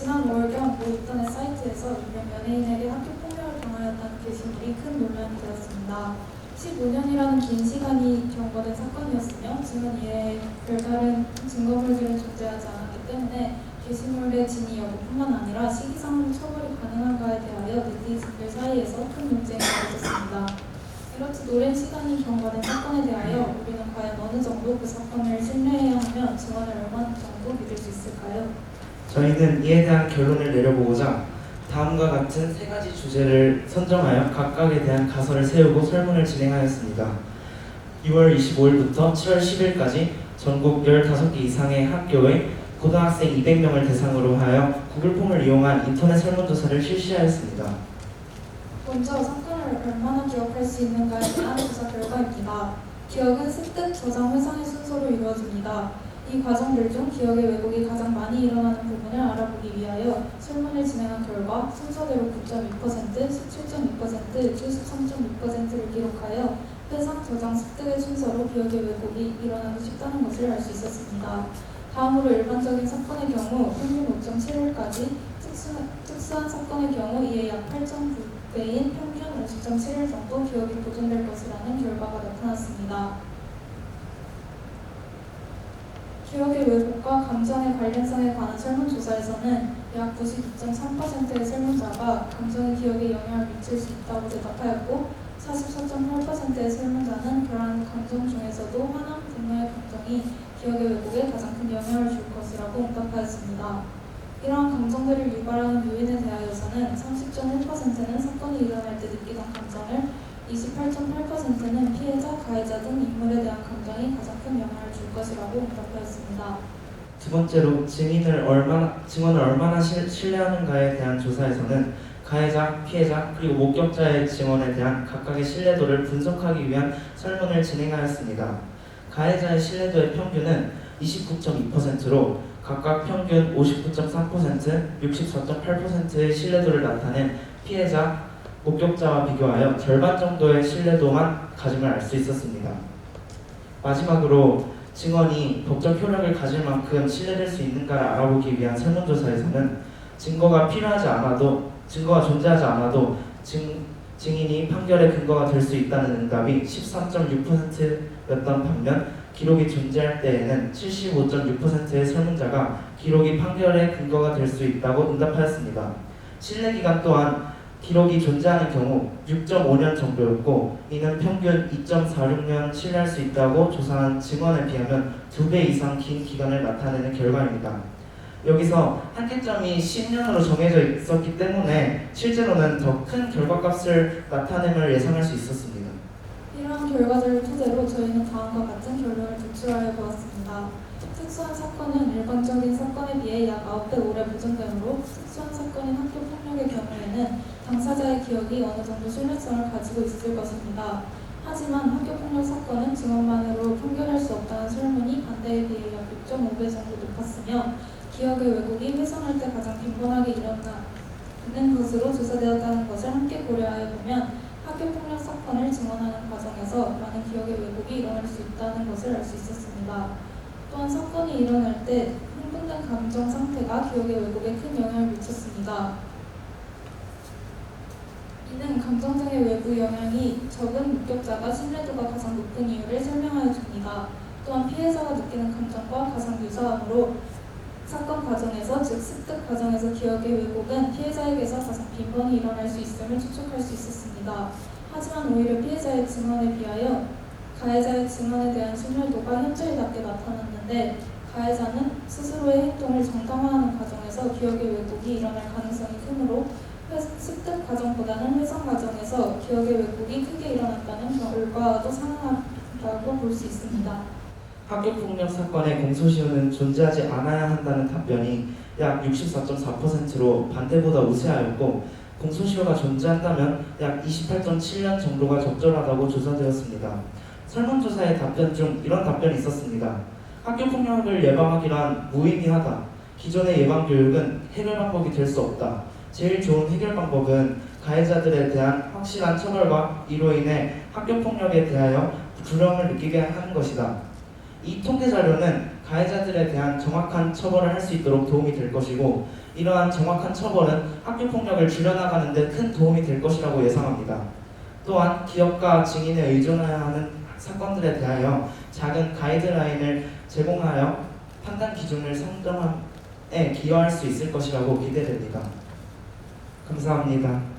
지난 월경 보육단의 사이트에서 유명 연예인에게 학교폭력을 당하였다는 게시물이 큰 논란이 되었습니다. 15년이라는 긴 시간이 경과된 사건이었으며 지난 이에 별다른 증거물들은 존재하지 않았기 때문에 게시물의 진위 여부뿐만 아니라 시기상 처벌이 가능한가에 대하여 네티즌들 사이에서 큰 논쟁이 벌어졌습니다. 이렇듯 오랜 시간이 경과된 사건에 대하여 우리는 과연 어느 정도 그 사건을 신뢰해야 하며 증언을 얼마나 정도 믿을 수 있을까요? 저희는 이에 대한 결론을 내려보고자 다음과 같은 세 가지 주제를 선정하여 각각에 대한 가설을 세우고 설문을 진행하였습니다. 6월 25일부터 7월 10일까지 전국 15개 이상의 학교의 고등학생 200명을 대상으로 하여 구글폼을 이용한 인터넷 설문조사를 실시하였습니다. 먼저 사건을 얼마나 기억할 수 있는가에 대한 조사 결과입니다. 기억은 습득, 저장, 회상의 순서로 이루어집니다. 이 과정들 중 기억의 왜곡이 가장 많이 일어나는 부분을 알아보기 위하여 설문을 진행한 결과 순서대로 9.2%, 17.2%, 73.6%를 기록하여 회상, 저장, 습득의 순서로 기억의 왜곡이 일어나기 쉽다는 것을 알 수 있었습니다. 다음으로 일반적인 사건의 경우 평균 5.7일까지 특수, 특수한 사건의 경우 이에 약 8.9배인 평균 50.7일 정도 기억이 보존될 것이라는 결과가 나타났습니다. 기억의 왜곡과 감정의 관련성에 관한 설문조사에서는 약 92.3%의 설문자가 감정의 기억에 영향을 미칠 수 있다고 대답하였고 44.8%의 설문자는 그러한 감정 중에서도 화남, 분노의 감정이 기억의 왜곡에 가장 큰 영향을 줄 것이라고 응답하였습니다. 이러한 감정들을 유발하는 요인에 대하여서는 30.1%는 사건이 일어날 때 느끼던 감정을 28.8%는 피해자, 가해자 등 인물에 대한 감정이 가장 큰 영향을 줄 것이라고 응답하였습니다. 두 번째로 증인을 얼마나 증언을 얼마나 실- 신뢰하는가에 대한 조사에서는 가해자, 피해자 그리고 목격자의 증언에 대한 각각의 신뢰도를 분석하기 위한 설문을 진행하였습니다. 가해자의 신뢰도의 평균은 29.2%로 각각 평균 59.3%, 64.8%의 신뢰도를 나타낸 피해자, 목격자와 비교하여 절반 정도의 신뢰도만 가짐을 알 수 있었습니다. 마지막으로 증언이 법적 효력을 가질 만큼 신뢰될 수 있는가를 알아보기 위한 설문조사에서는 증거가 필요하지 않아도 증거가 존재하지 않아도 증, 증인이 판결의 근거가 될 수 있다는 응답이 13.6%였던 반면 기록이 존재할 때에는 75.6%의 설문자가 기록이 판결의 근거가 될 수 있다고 응답하였습니다. 신뢰 기간 또한 기록이 존재하는 경우 6.5년 정도였고 이는 평균 2.46년 신뢰할 수 있다고 조사한 증언에 비하면 2배 이상 긴 기간을 나타내는 결과입니다. 여기서 한계점이 10년으로 정해져 있었기 때문에 실제로는 더 큰 결과값을 나타냄을 예상할 수 있었습니다. 이러한 결과들을 토대로 저희는 다음과 같은 결론을 도출하여 보았습니다. 특수한 사건은 일반적인 사건에 비해 약 9배 오래 보존되므로 특수한 사건인 학교 폭력의 경우에는 당사자의 기억이 어느 정도 신뢰성을 가지고 있을 것입니다. 하지만 학교 폭력 사건은 증언만으로 판결할 수 없다는 설문이 반대에 비해 약 6.5배 정도 높았으며 기억의 왜곡이 훼손할 때 가장 빈번하게 일어나는 것으로 조사되었다는 것을 함께 고려하여 보면 학교 폭력 사건을 증언하는 과정에서 많은 기억의 왜곡이 일어날 수 있다는 것을 알 수 있었습니다. 또한 사건이 일어날 때 흥분된 감정 상태가 기억의 왜곡에 큰 영향을 미쳤습니다. 이는 감정적인 외부 영향이 적은 목격자가 신뢰도가 가장 높은 이유를 설명하여 줍니다. 또한 피해자가 느끼는 감정과 가장 유사하므로 사건 과정에서 즉 습득 과정에서 기억의 왜곡은 피해자에게서 가장 빈번히 일어날 수 있음을 추측할 수 있었습니다. 하지만 오히려 피해자의 증언에 비하여 가해자의 증언에 대한 신뢰도가 현저히 낮게 나타났는데 가해자는 스스로의 행동을 정당화하는 과정에서 기억의 왜곡이 일어날 가능성이 크므로 회- 습득 과정보다는 회상 과정에서 기억의 왜곡이 크게 일어났다는 결과와도 상응하다고 볼 수 있습니다. 학교 폭력 사건의 공소시효는 존재하지 않아야 한다는 답변이 약 64.4%로 반대보다 우세하였고 공소시효가 존재한다면 약 28.7년 정도가 적절하다고 조사되었습니다. 설문조사의 답변 중 이런 답변이 있었습니다. 학교 폭력을 예방하기란 무의미하다. 기존의 예방 교육은 해결 방법이 될 수 없다. 제일 좋은 해결 방법은 가해자들에 대한 확실한 처벌과 이로 인해 학교 폭력에 대하여 두려움을 느끼게 하는 것이다. 이 통계 자료는 가해자들에 대한 정확한 처벌을 할 수 있도록 도움이 될 것이고 이러한 정확한 처벌은 학교 폭력을 줄여나가는 데 큰 도움이 될 것이라고 예상합니다. 또한 기업과 증인에 의존해야 하는 사건들에 대하여 작은 가이드라인을 제공하여 판단 기준을 선정함에 기여할 수 있을 것이라고 기대됩니다. 감사합니다.